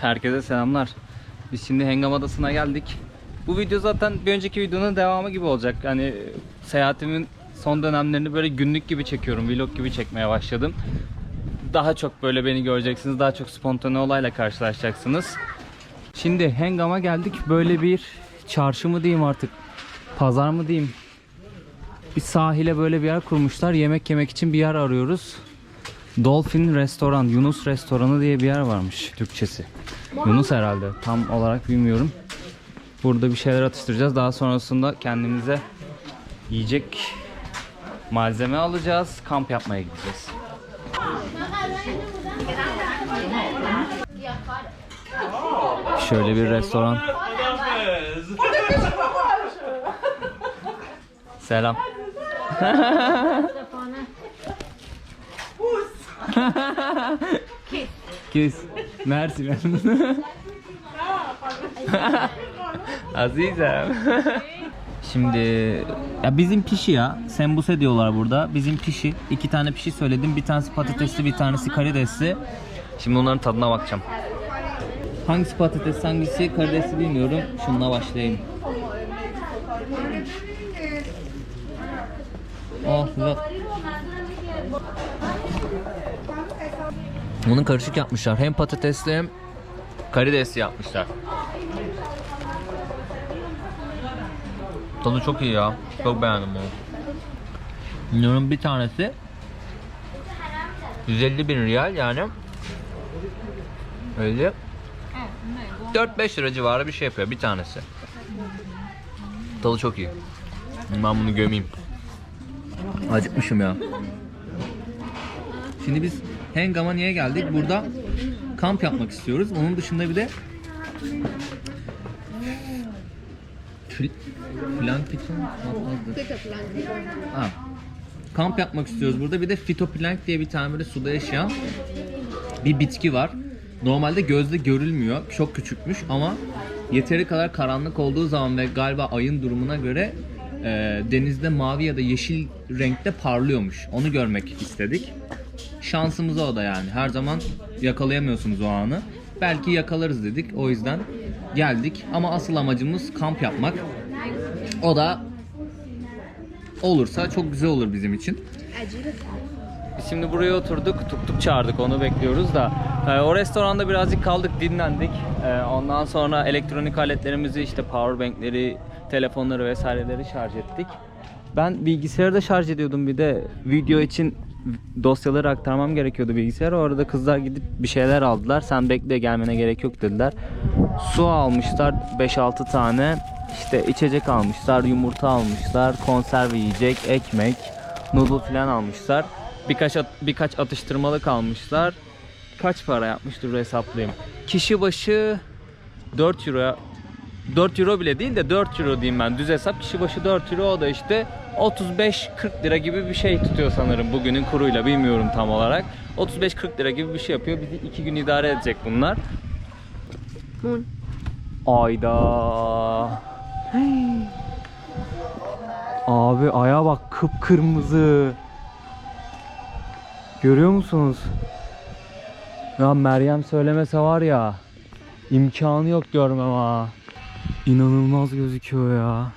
Herkese selamlar. Biz şimdi Hengam Adası'na geldik. Bu video zaten bir önceki videonun devamı gibi olacak. Hani seyahatimin son dönemlerini böyle günlük gibi çekiyorum. Vlog gibi çekmeye başladım. Daha çok böyle beni göreceksiniz. Daha çok spontane olayla karşılaşacaksınız. Şimdi Hengam'a geldik. Böyle bir çarşı mı diyeyim artık. Pazar mı diyeyim. Bir sahile böyle bir yer kurmuşlar. Yemek yemek için bir yer arıyoruz. Dolphin Restoran, Yunus Restoranı diye bir yer varmış Türkçesi. Yunus herhalde. Tam olarak bilmiyorum. Burada bir şeyler atıştıracağız. Daha sonrasında kendimize yiyecek malzeme alacağız. Kamp yapmaya gideceğiz. Şöyle bir restoran. Selam. Kiss. Merci. Azizem. Şimdi ya bizim pişi ya. Sembuse diyorlar burada. Bizim pişi. İki tane pişi söyledim. Bir tanesi patatesli, bir tanesi karidesli. Şimdi onların tadına bakacağım. Hangisi patates, hangisi karidesli bilmiyorum. Şununla başlayayım. Oh güzel. Bunu karışık yapmışlar. Hem patatesli hem karidesli yapmışlar. Tadı çok iyi ya. Çok beğendim bunu. Bunların bir tanesi 150 bin riyal yani öyle 4-5 lira civarı bir şey yapıyor bir tanesi. Tadı çok iyi. Ben bunu gömeyim. Acıkmışım ya. Şimdi biz Hengam'a niye geldik? Burada kamp yapmak istiyoruz. Onun dışında bir de Fil- Plank için ha. Kamp yapmak istiyoruz burada. Bir de fitoplank diye bir tane böyle suda yaşayan bir bitki var. Normalde gözle görülmüyor. Çok küçükmüş ama yeteri kadar karanlık olduğu zaman ve galiba ayın durumuna göre e, denizde mavi ya da yeşil renkte parlıyormuş. Onu görmek istedik. Şansımıza o da yani. Her zaman yakalayamıyorsunuz o anı. Belki yakalarız dedik. O yüzden geldik. Ama asıl amacımız kamp yapmak. O da olursa çok güzel olur bizim için. Biz şimdi buraya oturduk, tuk tuk çağırdık, onu bekliyoruz da. e, o restoranda birazcık kaldık, dinlendik. E, ondan sonra elektronik aletlerimizi, işte powerbankleri, telefonları vesaireleri şarj ettik. Ben bilgisayarı da şarj ediyordum bir de video için dosyaları aktarmam gerekiyordu bilgisayara. Orada kızlar gidip bir şeyler aldılar. Sen bekle gelmene gerek yok dediler. Su almışlar 5-6 tane. İşte içecek almışlar, yumurta almışlar, konserve yiyecek, ekmek, noodle falan almışlar. Birkaç at- birkaç atıştırmalık almışlar. Kaç para yapmıştır hesaplayayım. Kişi başı 4 euro 4 euro bile değil de 4 euro diyeyim ben. Düz hesap kişi başı 4 euro o da işte 35-40 lira gibi bir şey tutuyor sanırım bugünün kuruyla bilmiyorum tam olarak. 35-40 lira gibi bir şey yapıyor. Bizi 2 gün idare edecek bunlar. Moon. Ayda. Abi aya bak kıpkırmızı. Görüyor musunuz? Ya Meryem söylemese var ya imkanı yok görmem ha. İnanılmaz gözüküyor ya.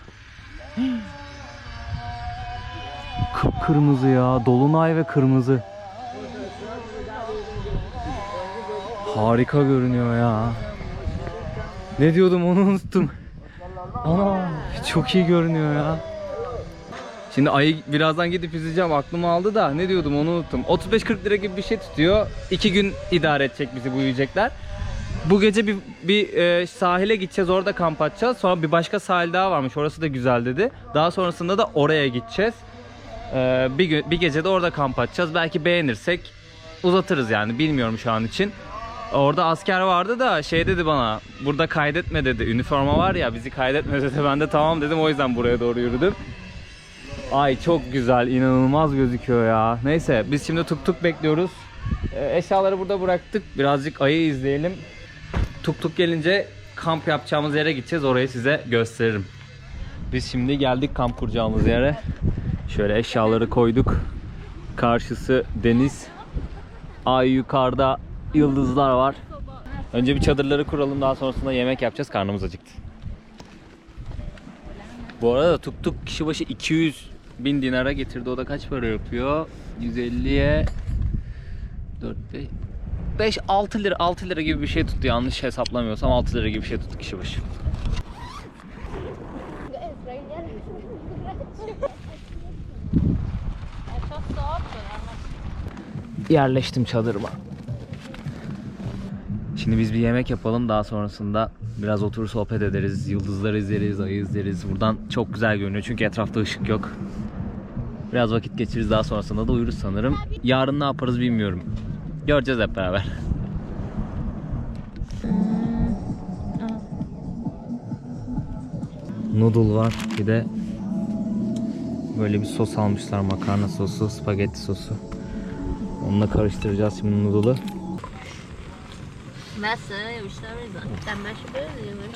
Kıpkırmızı ya. Dolunay ve kırmızı. Harika görünüyor ya. Ne diyordum onu unuttum. Ana çok iyi görünüyor ya. Şimdi ayı birazdan gidip izleyeceğim aklıma aldı da ne diyordum onu unuttum. 35-40 lira gibi bir şey tutuyor. 2 gün idare edecek bizi bu yiyecekler. Bu gece bir, bir e, sahile gideceğiz orada kamp atacağız. Sonra bir başka sahil daha varmış orası da güzel dedi. Daha sonrasında da oraya gideceğiz. E, bir, gün, bir gece de orada kamp atacağız. Belki beğenirsek uzatırız yani bilmiyorum şu an için. Orada asker vardı da şey dedi bana burada kaydetme dedi. Üniforma var ya bizi kaydetme dedi. Ben de tamam dedim o yüzden buraya doğru yürüdüm. Ay çok güzel inanılmaz gözüküyor ya. Neyse biz şimdi tuk tuk bekliyoruz. Ee, eşyaları burada bıraktık. Birazcık ayı izleyelim. Tuk tuk gelince kamp yapacağımız yere gideceğiz. Orayı size gösteririm. Biz şimdi geldik kamp kuracağımız yere. Şöyle eşyaları koyduk. Karşısı deniz. Ay yukarıda yıldızlar var. Önce bir çadırları kuralım daha sonrasında yemek yapacağız. Karnımız acıktı. Bu arada tuk tuk kişi başı 200 bin dinara getirdi. O da kaç para yapıyor? 150'ye 4 5 6 lira 6 lira gibi bir şey tuttu. Yanlış hesaplamıyorsam 6 lira gibi bir şey tuttu kişi başı. Yerleştim çadırıma. Şimdi biz bir yemek yapalım daha sonrasında biraz oturur sohbet ederiz. Yıldızları izleriz, ayı izleriz. Buradan çok güzel görünüyor çünkü etrafta ışık yok. Biraz vakit geçiririz daha sonrasında da uyuruz sanırım. Yarın ne yaparız bilmiyorum. Göreceğiz hep beraber. Noodle var bir de böyle bir sos almışlar makarna sosu, spagetti sosu. Onunla karıştıracağız şimdi noodle'ı.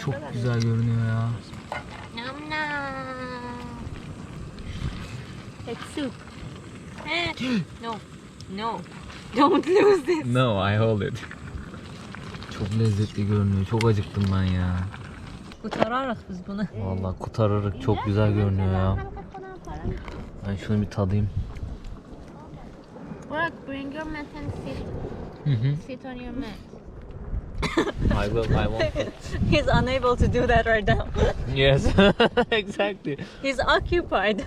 Çok güzel görünüyor ya. It's soup. Eh, no. No. Don't lose this. No, I hold it. Çok lezzetli görünüyor. Çok acıktım ben ya. Kurtararız biz bunu. Vallahi kurtarırık. Çok güzel görünüyor ya. Ben şunu bir tadayım. Burak, bring your mat and sit. Sit on your mat. I will, I won't. He's unable to do that right now. yes, exactly. He's occupied.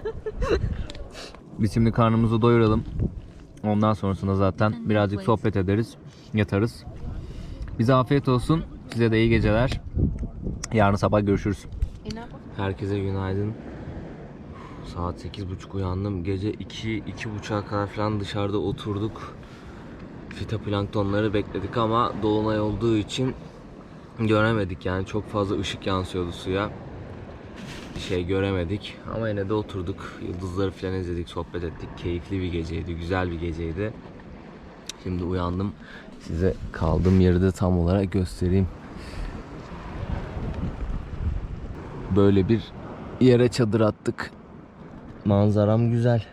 Biz şimdi karnımızı doyuralım. Ondan sonrasında zaten birazcık sohbet ederiz, yatarız. Bize afiyet olsun. Size de iyi geceler. Yarın sabah görüşürüz. Herkese günaydın. Saat 8.30 uyandım. Gece 2 2.30'a kadar falan dışarıda oturduk. Fitoplanktonları bekledik ama dolunay olduğu için göremedik yani çok fazla ışık yansıyordu suya. Bir şey göremedik ama yine de oturduk. Yıldızları falan izledik, sohbet ettik. Keyifli bir geceydi, güzel bir geceydi. Şimdi uyandım. Size kaldığım yeri de tam olarak göstereyim. Böyle bir yere çadır attık. Manzaram güzel.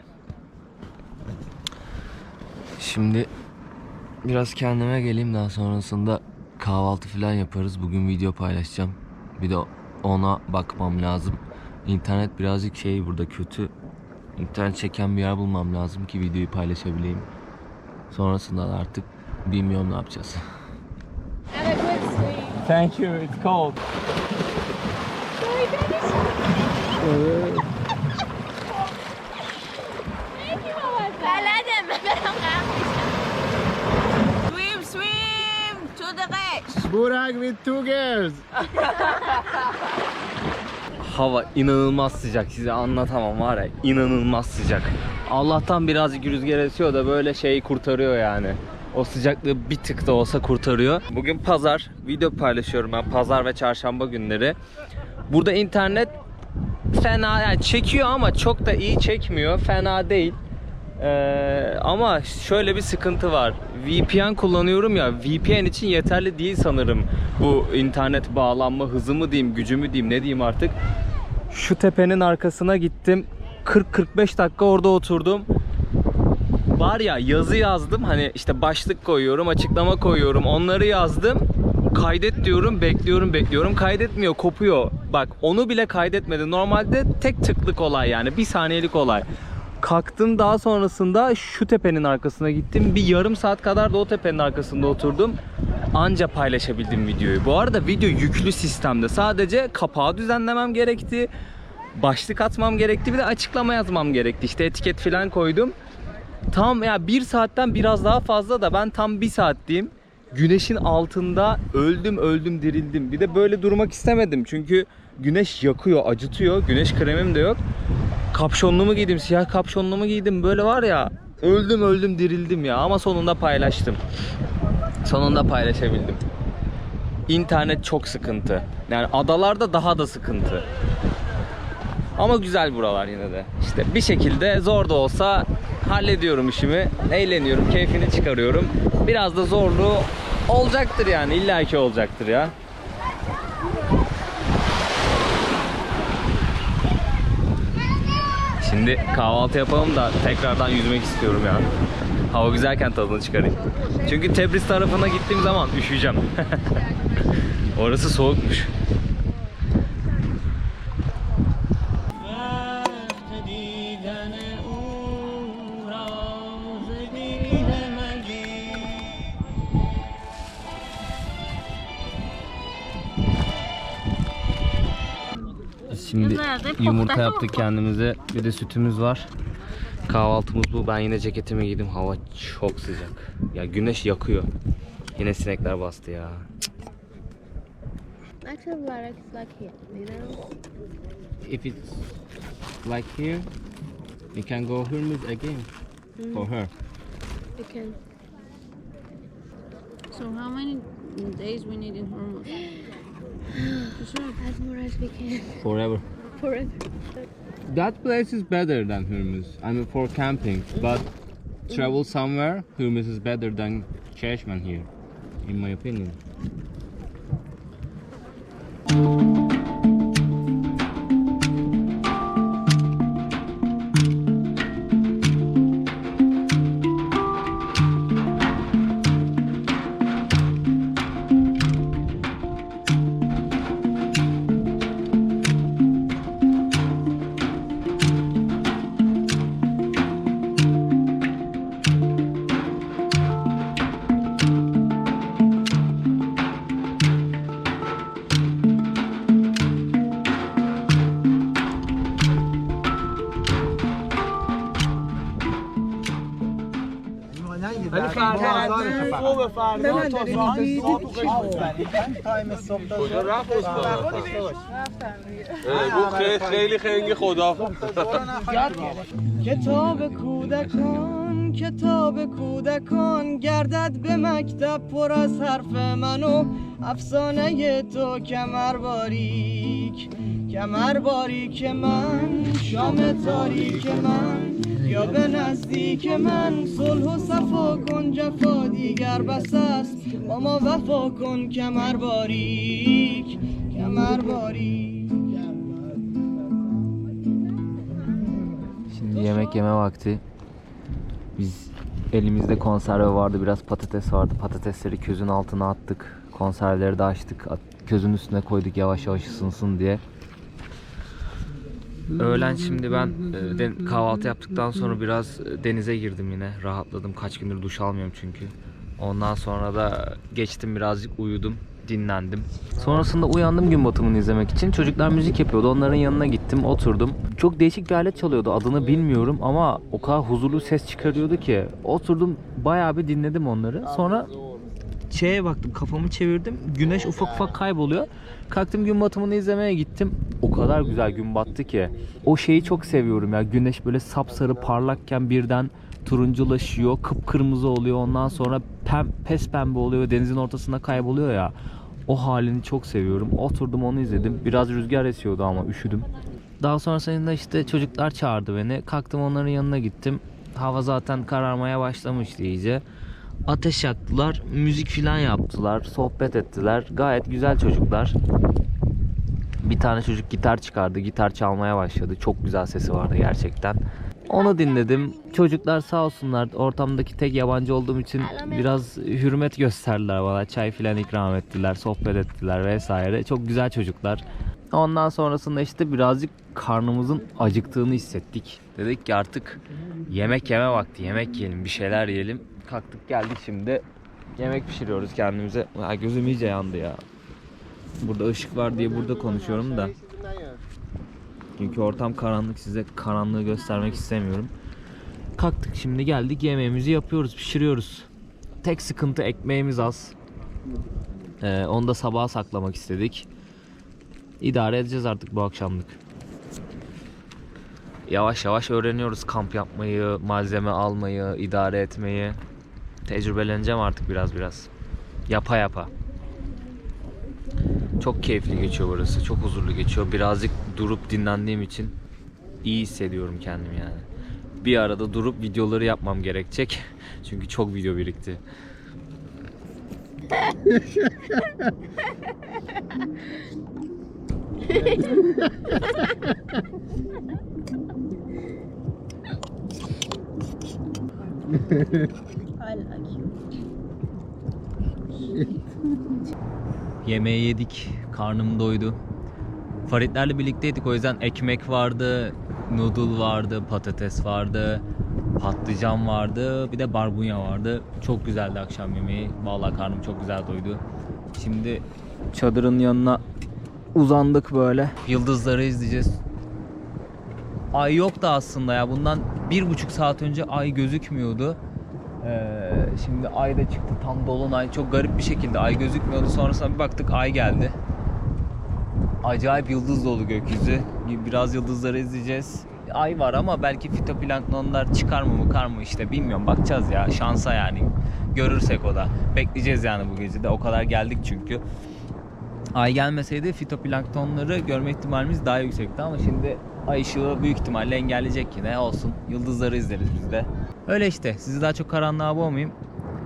Şimdi biraz kendime geleyim daha sonrasında kahvaltı falan yaparız. Bugün video paylaşacağım. Bir de ona bakmam lazım. İnternet birazcık şey burada kötü. İnternet çeken bir yer bulmam lazım ki videoyu paylaşabileyim. Sonrasında da artık bilmiyorum ne yapacağız. Thank you. It's cold. Swim, Burak with two girls. Hava inanılmaz sıcak size anlatamam var ya inanılmaz sıcak. Allah'tan birazcık rüzgar esiyor da böyle şeyi kurtarıyor yani. O sıcaklığı bir tık da olsa kurtarıyor. Bugün pazar video paylaşıyorum ben pazar ve çarşamba günleri. Burada internet fena yani çekiyor ama çok da iyi çekmiyor. Fena değil. Ee, ama şöyle bir sıkıntı var. VPN kullanıyorum ya. VPN için yeterli değil sanırım. Bu internet bağlanma hızı mı diyeyim, gücü mü diyeyim, ne diyeyim artık. Şu tepenin arkasına gittim. 40-45 dakika orada oturdum. Var ya yazı yazdım. Hani işte başlık koyuyorum, açıklama koyuyorum. Onları yazdım. Kaydet diyorum, bekliyorum, bekliyorum. Kaydetmiyor, kopuyor. Bak onu bile kaydetmedi. Normalde tek tıklık olay yani. Bir saniyelik olay. Kalktım daha sonrasında şu tepenin arkasına gittim. Bir yarım saat kadar da o tepenin arkasında oturdum. Anca paylaşabildim videoyu. Bu arada video yüklü sistemde. Sadece kapağı düzenlemem gerekti. Başlık atmam gerekti. Bir de açıklama yazmam gerekti. İşte etiket falan koydum. Tam ya bir saatten biraz daha fazla da ben tam bir saat. Güneşin altında öldüm öldüm dirildim. Bir de böyle durmak istemedim. Çünkü güneş yakıyor, acıtıyor. Güneş kremim de yok. Kapşonluğumu giydim, siyah kapşonluğumu giydim. Böyle var ya öldüm öldüm dirildim ya ama sonunda paylaştım. Sonunda paylaşabildim. İnternet çok sıkıntı. Yani adalarda daha da sıkıntı. Ama güzel buralar yine de. İşte bir şekilde zor da olsa hallediyorum işimi. Eğleniyorum, keyfini çıkarıyorum. Biraz da zorluğu olacaktır yani. illaki olacaktır ya. Şimdi kahvaltı yapalım da tekrardan yüzmek istiyorum ya. Hava güzelken tadını çıkarayım. Çünkü Tebriz tarafına gittiğim zaman üşüyeceğim. Orası soğukmuş. Şimdi yumurta yaptık kendimize. Bir de sütümüz var. Kahvaltımız bu. Ben yine ceketimi giydim. Hava çok sıcak. Ya güneş yakıyor. Yine sinekler bastı ya. Actually, Larek is like here, you know? If it's like here, we can go Hurmuz again for her. You can. So how many days we need in Hormuz? As more as we can. Forever. Forever. That place is better than Hurmuz. I mean for camping, but travel somewhere, Hurmuz is better than Cheshman here, in my opinion. بود خیلی خیلی خیلی خدا. کتاب کودکان کتاب کودکان گردد به مکتب پر از حرف من و افسانه تو کمر باریک. کمر باریک من شام تاریک من. یا به نزدیک من صلح و صفا کن جفا دیگر بس است با ما وفا کن کمر باریک کمر باریک Şimdi yemek yeme vakti. Biz elimizde konserve vardı, biraz patates vardı. Patatesleri közün altına attık. Konserveleri de açtık. At- Közün üstüne koyduk yavaş yavaş ısınsın diye. Öğlen şimdi ben e, kahvaltı yaptıktan sonra biraz e, denize girdim yine. Rahatladım. Kaç gündür duş almıyorum çünkü. Ondan sonra da geçtim birazcık uyudum. Dinlendim. Sonrasında uyandım gün batımını izlemek için. Çocuklar müzik yapıyordu. Onların yanına gittim, oturdum. Çok değişik bir alet çalıyordu. Adını bilmiyorum ama o kadar huzurlu ses çıkarıyordu ki. Oturdum, bayağı bir dinledim onları. Sonra şeye baktım, kafamı çevirdim. Güneş ufak ufak kayboluyor. Kalktım gün batımını izlemeye gittim. O kadar güzel gün battı ki. O şeyi çok seviyorum ya. Güneş böyle sapsarı parlakken birden turunculaşıyor, kıpkırmızı oluyor. Ondan sonra pem, pes pembe oluyor ve denizin ortasında kayboluyor ya. O halini çok seviyorum. Oturdum onu izledim. Biraz rüzgar esiyordu ama üşüdüm. Daha sonrasında işte çocuklar çağırdı beni. Kalktım onların yanına gittim. Hava zaten kararmaya başlamıştı iyice. Ateş yaktılar, müzik filan yaptılar, sohbet ettiler. Gayet güzel çocuklar. Bir tane çocuk gitar çıkardı, gitar çalmaya başladı. Çok güzel sesi vardı gerçekten. Onu dinledim. Çocuklar sağ olsunlar ortamdaki tek yabancı olduğum için biraz hürmet gösterdiler bana. Çay filan ikram ettiler, sohbet ettiler vesaire. Çok güzel çocuklar. Ondan sonrasında işte birazcık karnımızın acıktığını hissettik. Dedik ki artık yemek yeme vakti. Yemek yiyelim, bir şeyler yiyelim. Kalktık geldik şimdi. Yemek pişiriyoruz kendimize. Ya gözüm iyice yandı ya. Burada ışık var diye burada konuşuyorum da. Çünkü ortam karanlık size karanlığı göstermek istemiyorum. Kalktık şimdi geldik yemeğimizi yapıyoruz pişiriyoruz. Tek sıkıntı ekmeğimiz az. Ee, onu da sabaha saklamak istedik. İdare edeceğiz artık bu akşamlık. Yavaş yavaş öğreniyoruz kamp yapmayı, malzeme almayı, idare etmeyi. Tecrübeleneceğim artık biraz biraz. Yapa yapa. Çok keyifli geçiyor burası. Çok huzurlu geçiyor. Birazcık durup dinlendiğim için iyi hissediyorum kendimi yani. Bir arada durup videoları yapmam gerekecek. Çünkü çok video birikti. I like you. Yemeği yedik. Karnım doydu. Faritlerle birlikteydik o yüzden ekmek vardı, noodle vardı, patates vardı, patlıcan vardı, bir de barbunya vardı. Çok güzeldi akşam yemeği. Vallahi karnım çok güzel doydu. Şimdi çadırın yanına uzandık böyle. Yıldızları izleyeceğiz. Ay yoktu aslında ya. Bundan bir buçuk saat önce ay gözükmüyordu. Ee, şimdi ay da çıktı tam dolunay. Çok garip bir şekilde ay gözükmüyordu. Sonrasında bir baktık ay geldi. Acayip yıldız dolu gökyüzü. Biraz yıldızları izleyeceğiz. Ay var ama belki fitoplanktonlar çıkar mı mı mı işte bilmiyorum. Bakacağız ya şansa yani. Görürsek o da. Bekleyeceğiz yani bu gece de. O kadar geldik çünkü. Ay gelmeseydi fitoplanktonları görme ihtimalimiz daha yüksekti ama şimdi ay ışığı büyük ihtimalle engelleyecek yine olsun. Yıldızları izleriz biz de. Öyle işte sizi daha çok karanlığa boğmayayım.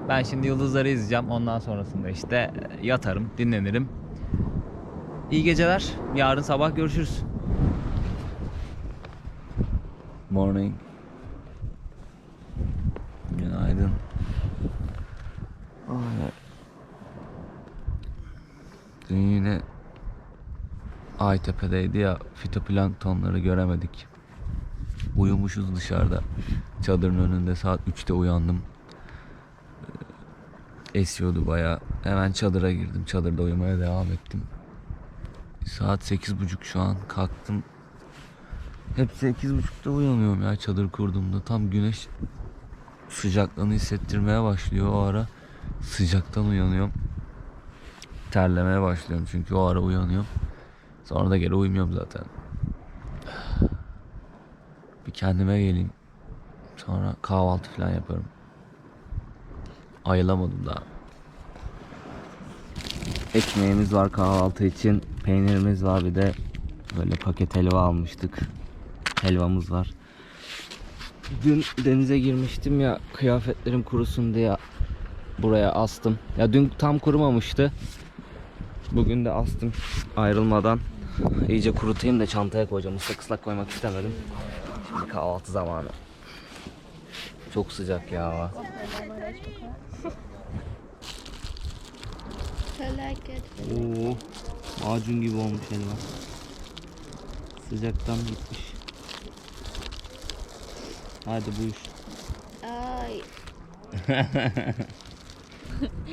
Ben şimdi yıldızları izleyeceğim. Ondan sonrasında işte yatarım, dinlenirim. İyi geceler. Yarın sabah görüşürüz. Morning. Günaydın. Ay. Dün yine Aytepe'deydi ya fitoplanktonları göremedik. Uyumuşuz dışarıda. Çadırın önünde saat 3'te uyandım. Ee, Esiyordu baya. Hemen çadıra girdim. Çadırda uyumaya devam ettim. Saat 8.30 şu an. Kalktım. Hep 8.30'da uyanıyorum ya çadır kurduğumda. Tam güneş sıcaklığını hissettirmeye başlıyor o ara. Sıcaktan uyanıyorum. Terlemeye başlıyorum çünkü o ara uyanıyorum. Sonra da geri uyumuyorum zaten. Bir kendime geleyim. Sonra kahvaltı falan yaparım. Ayılamadım daha. Ekmeğimiz var kahvaltı için. Peynirimiz var bir de böyle paket helva almıştık. Helvamız var. Dün denize girmiştim ya kıyafetlerim kurusun diye buraya astım. Ya dün tam kurumamıştı. Bugün de astım ayrılmadan. İyice kurutayım da çantaya koyacağım. Islak koymak istemedim. Şimdi kahvaltı zamanı. Çok sıcak ya it. Oo, macun gibi olmuş helva. Sıcaktan gitmiş. Hadi buyur. Ay.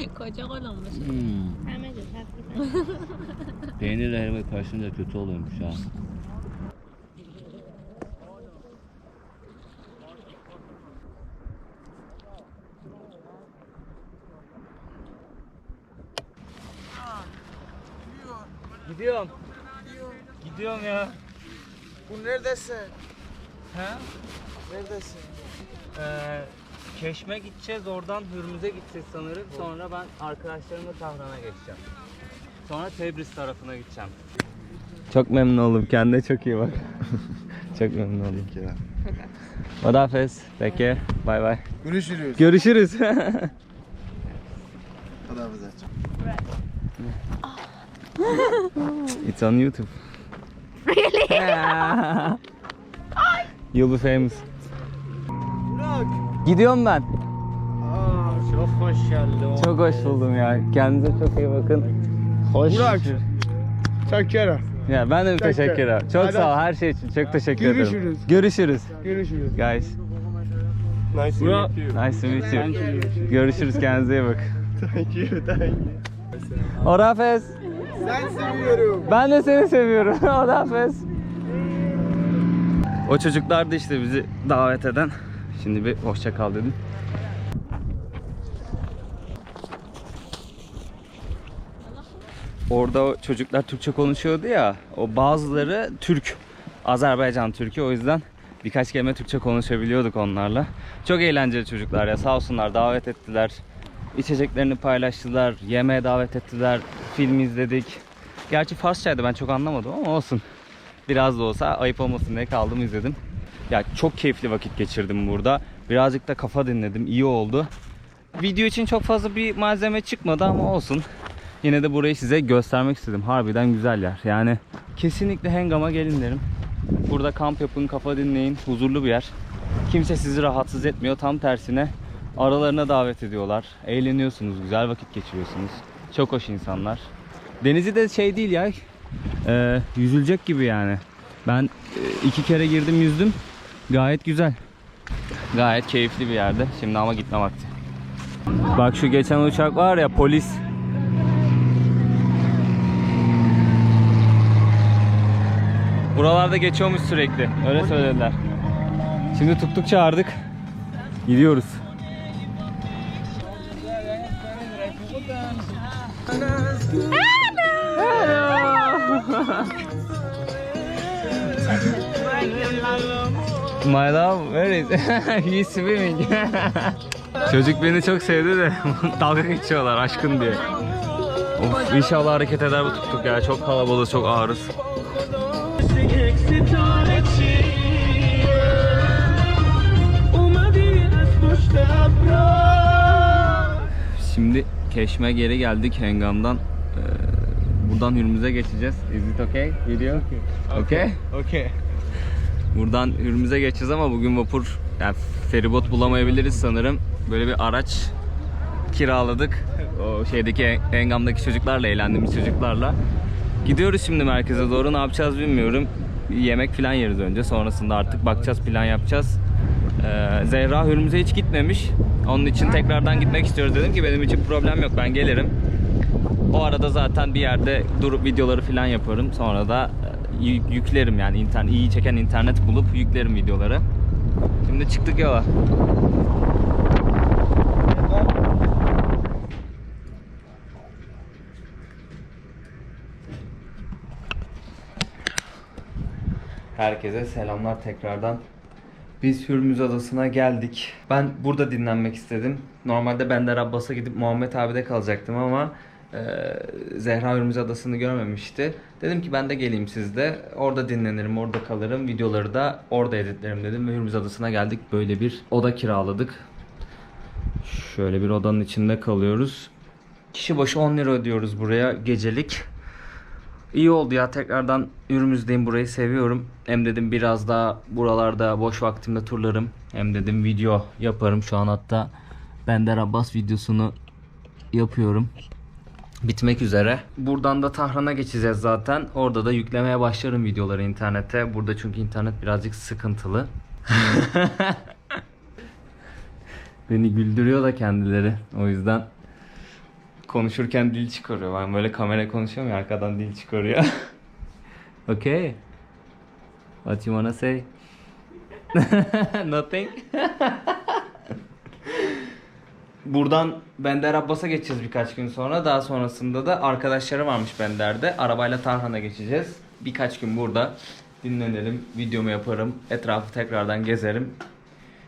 Kocaman olmuş. Hmm. Peynirle helva karşınca kötü oluyormuş ha. Gidiyorum. Gidiyorum ya. Bu neredesin? He? Neredesin? Ee, Keşme gideceğiz, oradan Hürmüz'e gideceğiz sanırım. Sonra ben arkadaşlarımla Tahran'a geçeceğim. Sonra Tebriz tarafına gideceğim. Çok memnun oldum. Kendine çok iyi bak. çok memnun oldum. Hodafes. Peki. Bay bay. Görüşürüz. Görüşürüz. Kadar güzel. It's on YouTube. Really? You'll be famous. Burak. Gidiyorum ben. Aa, çok hoş geldin. Çok hoş buldum ya. Kendinize çok iyi bakın. Hoş. Burak. Çok kere. Ya ben de Çok teşekkür güzel. ederim. Çok Hadi. sağ ol her şey için. Çok teşekkür ederim. Görüşürüz. Görüşürüz. Görüşürüz. Guys. Nice to meet you. Nice to meet you. Görüşürüz kendinize iyi bak. Thank you, thank you. Orafes. Sen seviyorum. Ben de seni seviyorum. Orafes. O çocuklar da işte bizi davet eden. Şimdi bir hoşça kal dedim. Orada o çocuklar Türkçe konuşuyordu ya. O bazıları Türk. Azerbaycan Türk'ü o yüzden birkaç kelime Türkçe konuşabiliyorduk onlarla. Çok eğlenceli çocuklar ya sağ olsunlar davet ettiler. İçeceklerini paylaştılar, yemeğe davet ettiler, film izledik. Gerçi Farsçaydı ben çok anlamadım ama olsun. Biraz da olsa ayıp olmasın diye kaldım izledim. Ya çok keyifli vakit geçirdim burada. Birazcık da kafa dinledim. iyi oldu. Video için çok fazla bir malzeme çıkmadı ama olsun. Yine de burayı size göstermek istedim. Harbiden güzel yer. Yani kesinlikle Hengam'a gelin derim. Burada kamp yapın, kafa dinleyin. Huzurlu bir yer. Kimse sizi rahatsız etmiyor. Tam tersine Aralarına davet ediyorlar. Eğleniyorsunuz, güzel vakit geçiriyorsunuz. Çok hoş insanlar. Denizi de şey değil ya. e, yüzülecek gibi yani. Ben e, iki kere girdim yüzdüm. Gayet güzel. Gayet keyifli bir yerde. Şimdi ama gitme vakti. Bak şu geçen uçak var ya polis. Buralarda geçiyormuş sürekli. Öyle söylediler. Şimdi tuk tuk çağırdık. Gidiyoruz. My love, where is He's swimming. Çocuk beni çok sevdi de dalga geçiyorlar aşkın diye. Of inşallah hareket eder bu tuk tuk ya. Çok kalabalık, çok ağırız. Şimdi Keşme geri geldik Hengam'dan. Ee, buradan Hürmüz'e geçeceğiz. Is it okay video? Okay. Okay. Buradan Hürmüz'e geçeceğiz ama bugün vapur yani feribot bulamayabiliriz sanırım. Böyle bir araç kiraladık. O şeydeki Engam'daki çocuklarla eğlendiğimiz çocuklarla. Gidiyoruz şimdi merkeze doğru. Ne yapacağız bilmiyorum. Bir yemek falan yeriz önce. Sonrasında artık bakacağız, plan yapacağız. Ee, Zehra Hürmüz'e hiç gitmemiş. Onun için tekrardan gitmek istiyoruz. Dedim ki benim için problem yok. Ben gelirim. O arada zaten bir yerde durup videoları falan yaparım. Sonra da e, yü- yüklerim yani internet iyi çeken internet bulup yüklerim videoları. Şimdi çıktık yola. Herkese selamlar tekrardan. Biz Hürmüz Adası'na geldik. Ben burada dinlenmek istedim. Normalde Bender Abbas'a gidip Muhammed abi'de kalacaktım ama e, Zehra Hürmüz Adası'nı görmemişti. Dedim ki ben de geleyim sizde. Orada dinlenirim, orada kalırım. Videoları da orada editlerim dedim ve Hürmüz Adası'na geldik. Böyle bir oda kiraladık. Şöyle bir odanın içinde kalıyoruz. Kişi başı 10 lira ödüyoruz buraya gecelik. İyi oldu ya tekrardan Ürümüzdeyim burayı seviyorum. Hem dedim biraz daha buralarda boş vaktimde turlarım. Hem dedim video yaparım. Şu an hatta Bender Abbas videosunu yapıyorum. Bitmek üzere. Buradan da Tahran'a geçeceğiz zaten. Orada da yüklemeye başlarım videoları internete. Burada çünkü internet birazcık sıkıntılı. Beni güldürüyor da kendileri. O yüzden konuşurken dil çıkarıyor. Ben böyle kamera konuşuyorum ya arkadan dil çıkarıyor. okay. What you wanna say? Nothing. Buradan Bender Abbas'a geçeceğiz birkaç gün sonra. Daha sonrasında da arkadaşları varmış Bender'de. Arabayla Tarhan'a geçeceğiz. Birkaç gün burada dinlenelim, videomu yaparım, etrafı tekrardan gezerim.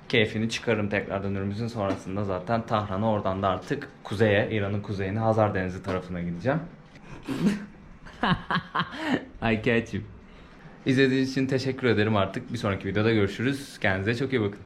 Keyfini çıkarım tekrardan önümüzün sonrasında zaten Tahran'a oradan da artık kuzeye, İran'ın kuzeyine Hazar Denizi tarafına gideceğim. I catch you. İzlediğiniz için teşekkür ederim artık. Bir sonraki videoda görüşürüz. Kendinize çok iyi bakın.